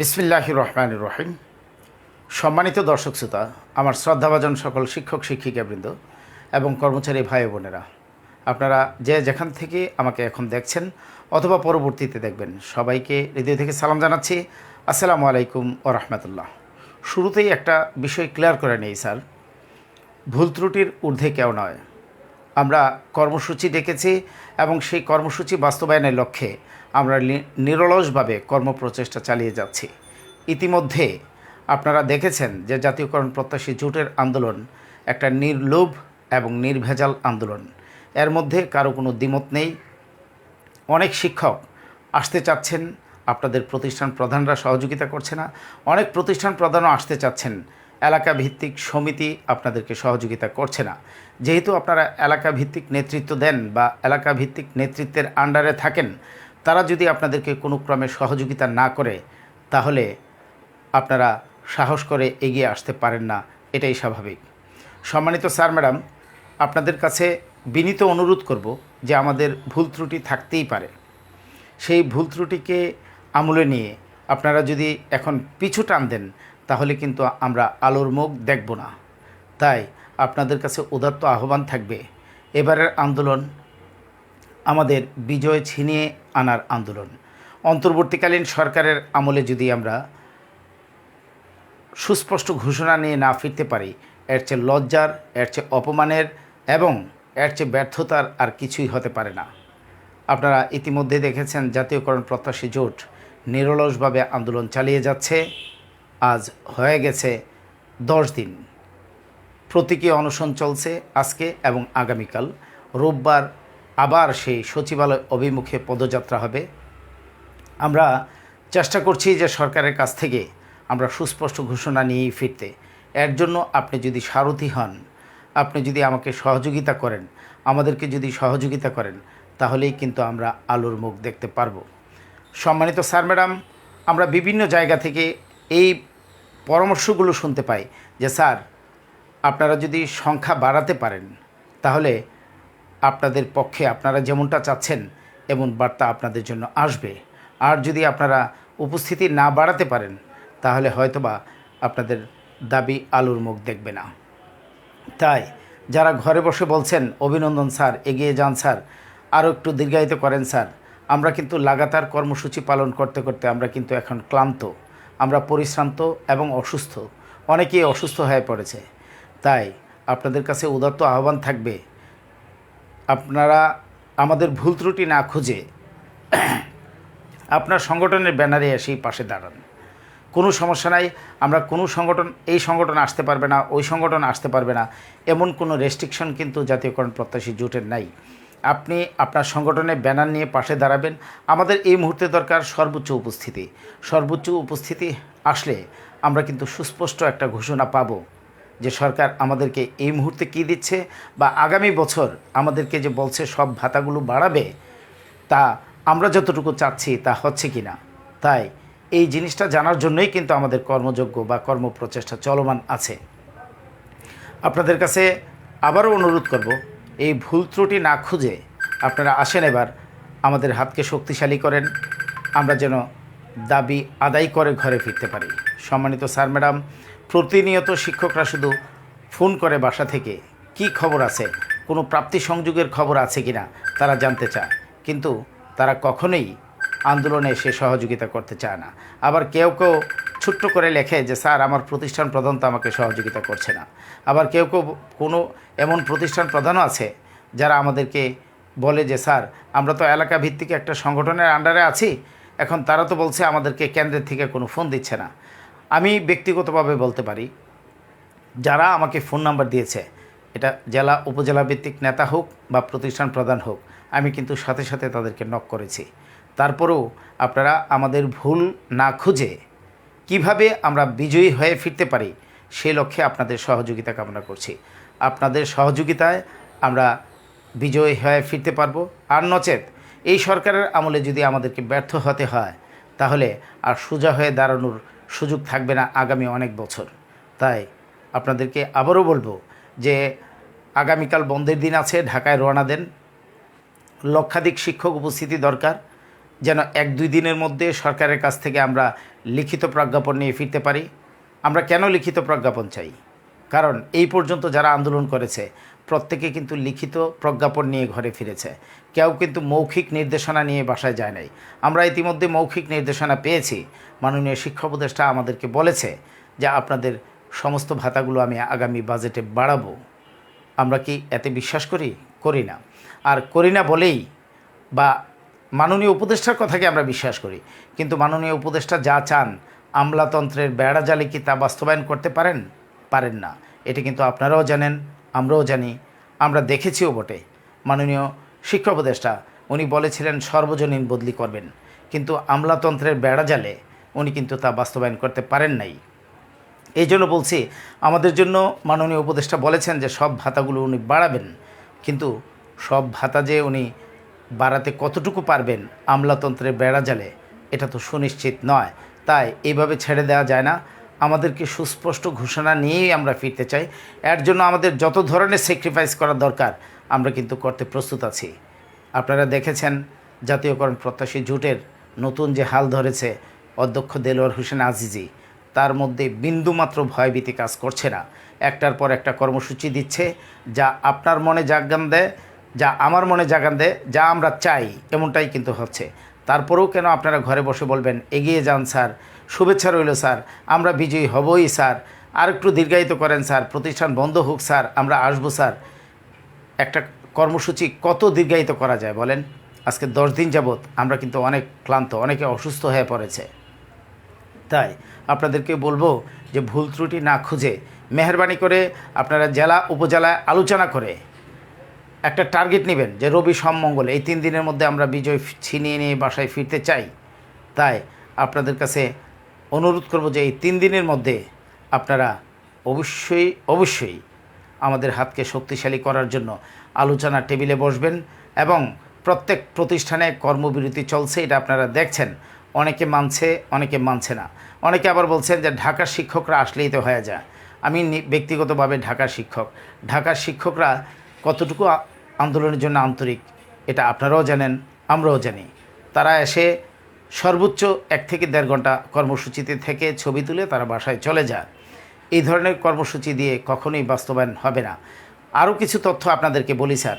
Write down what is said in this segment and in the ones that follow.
বিসমিল্লাহ রহমান রহিম। সম্মানিত দর্শক শ্রোতা, আমার শ্রদ্ধাভাজন সকল শিক্ষক শিক্ষিকাবৃন্দ এবং কর্মচারী ভাই বোনেরা, আপনারা যে যেখান থেকে আমাকে এখন দেখছেন অথবা পরবর্তীতে দেখবেন, সবাইকে হৃদয় থেকে সালাম জানাচ্ছি। আসসালামু আলাইকুম ও রহমতুল্লাহ। শুরুতেই একটা বিষয় ক্লিয়ার করে নেই, স্যার। ভুল ত্রুটির ঊর্ধ্বে কেউ নয়। আমরা কর্মসূচি ডেকেছি এবং সেই কর্মসূচি বাস্তবায়নের লক্ষ্যে আমরা নিরলসভাবে কর্মপ্রচেষ্টা চালিয়ে যাচ্ছি। ইতিমধ্যে আপনারা দেখেছেন যে জাতীয়করণ প্রত্যাশী জোটের আন্দোলন একটা নির্লোভ এবং নির্ভেজাল আন্দোলন। এর মধ্যে কারও কোনো দ্বিমত নেই। অনেক শিক্ষক আসতে চাচ্ছেন, আপনাদের প্রতিষ্ঠান প্রধানরা সহযোগিতা করছে না। অনেক প্রতিষ্ঠান প্রধানও আসতে চাচ্ছেন। এলাকা ভিত্তিক সমিতি আপনাদেরকে সহযোগিতা করছে না। যেহেতু আপনারা এলাকা ভিত্তিক নেতৃত্ব দেন বা এলাকা ভিত্তিক নেতৃত্বের আন্ডারে থাকেন তারা যদি আপনাদেরকে কোনো ক্রমে সহযোগিতা না করে, তাহলে আপনারা সাহস করে এগিয়ে আসতে পারেন না। এটাই স্বাভাবিক। সম্মানিত স্যার, ম্যাডাম, আপনাদের কাছে বিনীত অনুরোধ করব যে আমাদের ভুল ত্রুটি থাকতেই পারে। সেই ভুল ত্রুটিকে আমলে নিয়ে আপনারা যদি এখন পিছু টান দেন, তাহলে কিন্তু আমরা আলোর মুখ দেখব না। তাই আপনাদের কাছে উদাত্ত আহ্বান থাকবে। এবারের আন্দোলন আমাদের বিজয় ছিনিয়ে আনার আন্দোলন। অন্তর্বর্তীকালীন সরকারের আমলে যদি আমরা সুস্পষ্ট ঘোষণা নিয়ে না ফিরতে পারি, এর চেয়ে লজ্জার, এর চেয়ে অপমানের এবং এর চেয়ে ব্যর্থতার আর কিছুই হতে পারে না। আপনারা ইতিমধ্যে দেখেছেন জাতীয়করণ প্রত্যাশী জোট নিরলসভাবে আন্দোলন চালিয়ে যাচ্ছে। আজ হয়ে গেছে দশ দিন। প্রতীকী অনশন চলছে আজকে এবং আগামীকাল। রোববার আবার সেই সচিবালয় অভিমুখে পদযাত্রা হবে। আমরা চেষ্টা করছি যে সরকারের কাছ থেকে আমরা সুস্পষ্ট ঘোষণা নিয়েই ফিরতে। এর জন্য আপনি যদি সারথি হন, আপনি যদি আমাকে সহযোগিতা করেন, আমাদেরকে যদি সহযোগিতা করেন, তাহলেই কিন্তু আমরা আলোর মুখ দেখতে পারব। সম্মানিত স্যার, ম্যাডাম, আমরা বিভিন্ন জায়গা থেকে এই পরামর্শগুলো শুনতে পাই যে, স্যার, আপনারা যদি সংখ্যা বাড়াতে পারেন, তাহলে আপনাদের পক্ষে আপনারা যেমনটা চাচ্ছেন, এমন বার্তা আপনাদের জন্য আসবে। আর যদি আপনারা উপস্থিতি না বাড়াতে পারেন, তাহলে হয়তোবা আপনাদের দাবি আলুর মুখ দেখবে না। তাই যারা ঘরে বসে বলছেন, অভিনন্দন স্যার, এগিয়ে যান স্যার আরও একটু দীর্ঘায়িত করেন স্যার, আমরা কিন্তু লাগাতার কর্মসূচি পালন করতে করতে আমরা কিন্তু এখন ক্লান্ত, আমরা পরিশ্রান্ত এবং অসুস্থ, অনেকেই অসুস্থ হয়ে পড়েছে। তাই আপনাদের কাছে উদাত্ত আহ্বান থাকবে আপনারা আমাদের ভুল ত্রুটি না খুঁজে আপনার সংগঠনের ব্যানারে এসেই পাশে দাঁড়ান। কোনো সমস্যা নাই, আমরা কোনো সংগঠন, এই সংগঠন আসতে পারবে না, ওই সংগঠন আসতে পারবে না, এমন কোনো রেস্ট্রিকশন কিন্তু জাতীয়করণ প্রত্যাশী জোটের নাই। আপনি আপনার সংগঠনে ব্যানার নিয়ে পাশে দাঁড়াবেন, আমাদের এই মুহূর্তে দরকার সর্বোচ্চ উপস্থিতি। সর্বোচ্চ উপস্থিতি আসলে আমরা কিন্তু সুস্পষ্ট একটা ঘোষণা পাবো। যে সরকার আমাদেরকে এই মুহূর্তে কী দিচ্ছে বা আগামী বছর আমাদেরকে যে বলছে সব ভাতাগুলো বাড়াবে, তা আমরা যতটুকু চাচ্ছি তা হচ্ছে কি না তাই এই জিনিসটা জানার জন্যই কিন্তু আমাদের কর্মযোগ্য বা কর্মপ্রচেষ্টা চলমান আছে। আপনাদের কাছে আবারও অনুরোধ করব, এই ভুল ত্রুটি না খুঁজে আপনারা আসেন এবার, আমাদের হাতকে শক্তিশালী করেন, আমরা যেন দাবি আদায় করে ঘরে ফিরতে পারি। সম্মানিত স্যার, ম্যাডাম, প্রতিনিয়ত শিক্ষকরা শুধু ফোন করে বাসা থেকে কি খবর আছে, কোনো প্রাপ্তি সংযোগের খবর আছে কিনা তারা জানতে চায়। কিন্তু তারা কখনোই আন্দোলনে এসে সহযোগিতা করতে চায় না। আবার কেউ কেউ ছোট্ট করে লেখে যে, স্যার, আমার প্রতিষ্ঠান প্রধান তো আমাকে সহযোগিতা করছে না। আবার কেউ কেউ কোনো এমন প্রতিষ্ঠান প্রধানও আছে যারা আমাদেরকে বলে যে, স্যার, আমরা তো এলাকা ভিত্তিক একটা সংগঠনের আন্ডারে আছি, এখন তারা তো বলছে আমাদেরকে কেন্দ্রের থেকে কোনো ফোন দিচ্ছে না। আমি ব্যক্তিগতভাবে বলতে পারি, যারা আমাকে ফোন নাম্বার দিয়েছে, এটা জেলা, উপজেলা ভিত্তিক নেতা হোক বা প্রতিষ্ঠান প্রধান হোক, আমি কিন্তু সাথে সাথে তাদেরকে নক করেছি। তারপরেও আপনারা আমাদের ভুল না খুঁজে কীভাবে আমরা বিজয়ী হয়ে ফিরতে পারি সেই লক্ষ্যে আপনাদের সহযোগিতা কামনা করছি। আপনাদের সহযোগিতায় আমরা বিজয়ী হয়ে ফিরতে পারব। আর নচেত, এই সরকারের আমলে যদি আমাদেরকে ব্যর্থ হতে হয়, তাহলে আর সোজা হয়ে দাঁড়ানোর সুযোগ থাকবে না আগামী অনেক বছর। তাই আপনাদেরকে আবারও বলব যে আগামীকাল বন্ধের দিন আছে, ঢাকায় রওনা দেন। লক্ষাধিক শিক্ষক উপস্থিতি দরকার, যেন এক দুই দিনের মধ্যে সরকারের কাছ থেকে আমরা লিখিত প্রজ্ঞাপন নিয়ে ফিরতে পারি। আমরা কেন লিখিত প্রজ্ঞাপন চাই? কারণ এই পর্যন্ত যারা আন্দোলন করেছে প্রত্যেকে কিন্তু লিখিত প্রজ্ঞাপন নিয়ে ঘরে ফিরেছে। কেউ কিন্তু মৌখিক নির্দেশনা নিয়ে বাসায় যায় নাই। আমরা ইতিমধ্যে মৌখিক নির্দেশনা পেয়েছি। মাননীয় শিক্ষা উপদেষ্টা আমাদেরকে বলেছে যে আপনাদের সমস্ত ভাতাগুলো আমি আগামী বাজেটে বাড়াবো। আমরা কি এতে বিশ্বাস করি? করি না। আর করি না বলেই বা মাননীয় উপদেষ্টার কথাকে আমরা বিশ্বাস করি। কিন্তু মাননীয় উপদেষ্টা যা চান আমলাতন্ত্রের বেড়া জালে কি তা বাস্তবায়ন করতে পারেন? পারেন না। এটি কিন্তু আপনারাও জানেন। আমরাও জানি, আমরা দেখেছিও বটে। মাননীয় শিক্ষা উপদেষ্টা, উনি বলেছিলেন সর্বজনীন বদলি করবেন, কিন্তু আমলাতন্ত্রের বেড়া জালে উনি কিন্তু তা বাস্তবায়ন করতে পারেন নাই। এই জন্য বলছি, আমাদের জন্য মাননীয় উপদেষ্টা বলেছেন যে সব ভাতাগুলো উনি বাড়াবেন, কিন্তু সব ভাতা যে উনি বাড়াতে কতটুকু পারবেন আমলাতন্ত্রের বেড়া জালে, এটা তো সুনিশ্চিত নয়। তাই এইভাবে ছেড়ে দেওয়া যায় না। আমাদেরকে সুস্পষ্ট ঘোষণা নিয়েই আমরা ফিরতে চাই। এর জন্য আমাদের যত ধরনের স্যাক্রিফাইস করা দরকার, আমরা কিন্তু করতে প্রস্তুত আছি। আপনারা দেখেছেন জাতীয়করণ প্রত্যাশী জোটের নতুন যে হাল ধরেছে অধ্যক্ষ দেলোয়ার হোসেন আজিজি, তার মধ্যে বিন্দুমাত্র ভয়ভীতি কাজ করছে না। একটার পর একটা কর্মসূচি দিচ্ছে, যা আপনার মনে জাগান দেয়, যা আমার মনে জাগান দেয়, যা আমরা চাই, এমনটাই কিন্তু হচ্ছে। তারপরেও কেন আপনারা ঘরে বসে বলবেন, এগিয়ে যান স্যার শুভেচ্ছা রইল, স্যার। আমরা বিজয়ী হবই, স্যার। আর একটু দীর্ঘায়িত করেন, স্যার। প্রতিষ্ঠান বন্ধ হোক, স্যার। আমরা আসব, স্যার। একটা কর্মসূচি কত দীর্ঘায়িত করা যায় বলেন? আজকে দশ দিন যাবৎ আমরা কিন্তু অনেক ক্লান্ত, অনেকে অসুস্থ হয়ে পড়েছে। তাই আপনাদেরকে বলব যে ভুল ত্রুটি না খুঁজে মেহরবানি করে আপনারা জেলা, উপজেলায় আলোচনা করে একটা টার্গেট নেবেন যে রবি সোম মঙ্গল, এই তিন দিনের মধ্যে আমরা বিজয় ছিনিয়ে নিয়ে বাসায় ফিরতে চাই। তাই আপনাদের কাছে অনুরোধ করব যে এই তিন দিনের মধ্যে আপনারা অবশ্যই অবশ্যই আমাদের হাতকে শক্তিশালী করার জন্য আলোচনা টেবিলে বসবেন এবং প্রত্যেক প্রতিষ্ঠানে কর্মবিরতি চলছে, এটা আপনারা দেখছেন। অনেকে মানছে অনেকে মানছে না। অনেকে আবার বলছেন যে ঢাকার শিক্ষকরা আসলেই তো হয়ে যায়। আমি ব্যক্তিগতভাবে ঢাকার শিক্ষক। ঢাকার শিক্ষকরা কতটুকু আন্দোলনের জন্য আন্তরিক, এটা আপনারাও জানেন, আমরাও জানি। তারা এসে সর্বোচ্চ এক থেকে দেড় ঘণ্টা কর্মসূচিতে থেকে ছবি তুলে তারা বাসায় চলে যায়। এই ধরনের কর্মসূচি দিয়ে কখনোই বাস্তবায়ন হবে না। আরও কিছু তথ্য আপনাদেরকে বলি, স্যার।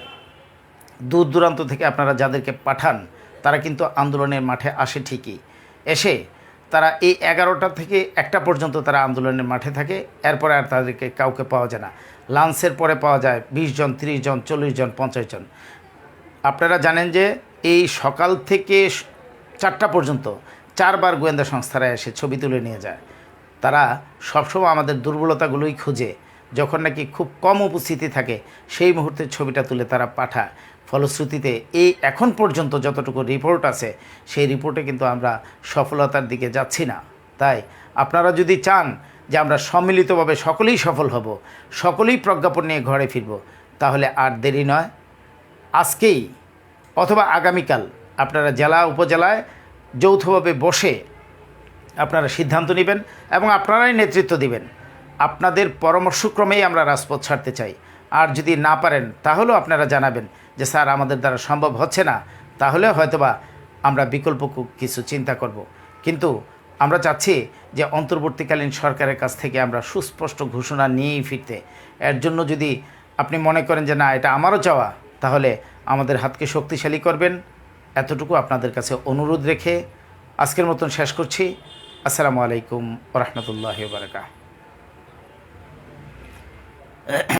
দূর দূরান্ত থেকে আপনারা যাদেরকে পাঠান, তারা কিন্তু আন্দোলনের মাঠে আসে ঠিকই। এসে তারা এই এগারোটা থেকে একটা পর্যন্ত তারা আন্দোলনের মাঠে থাকে। এরপরে আর তাদেরকে কাউকে পাওয়া যায় না। লাঞ্চের পরে পাওয়া যায় বিশ জন, তিরিশ জন, চল্লিশ জন, পঞ্চাশ জন। আপনারা জানেন যে এই সকাল থেকে চারটা পর্যন্ত চারবার গোয়েন্দা সংস্থারা এসে ছবি তুলে নিয়ে যায়। তারা সবসময় আমাদের দুর্বলতাগুলোই খুঁজে। যখন নাকি খুব কম উপস্থিতি থাকে, সেই মুহূর্তে ছবিটা তুলে তারা পাঠায়। ফলশ্রুতিতে এই এখন পর্যন্ত যতটুকু রিপোর্ট আছে, সেই রিপোর্টে কিন্তু আমরা সফলতার দিকে যাচ্ছি না। তাই আপনারা যদি চান যে আমরা সম্মিলিতভাবে সকলেই সফল হব, সকলেই প্রজ্ঞাপন নিয়ে ঘরে ফিরব, তাহলে আর দেরি নয়। আজকেই অথবা আগামীকাল আপনারা জেলা, উপজেলায় যৌথভাবে বসে আপনারা সিদ্ধান্ত নেবেন এবং আপনারাই নেতৃত্ব দিবেন। আপনাদের পরামর্শক্রমেই আমরা রাজপথ ছাড়তে চাই। আর যদি না পারেন, তাহলেও আপনারা জানাবেন যে, স্যার, আমাদের দ্বারা সম্ভব হচ্ছে না। তাহলে হয়তোবা আমরা বিকল্প কিছু চিন্তা করব। কিন্তু আমরা চাচ্ছি যে, অন্তর্বর্তীকালীন সরকারের কাছ থেকে আমরা সুস্পষ্ট ঘোষণা নিয়েই ফিরতে। এর জন্য যদি আপনি মনে করেন যে, না, এটা আমারও চাওয়া, তাহলে আমাদের হাতকে শক্তিশালী করবেন। এতটুকু আপনাদের কাছে অনুরোধ রেখে আজকের মতন শেষ করছি। আসসালামু আলাইকুম রহমতুল্লাহ বারকা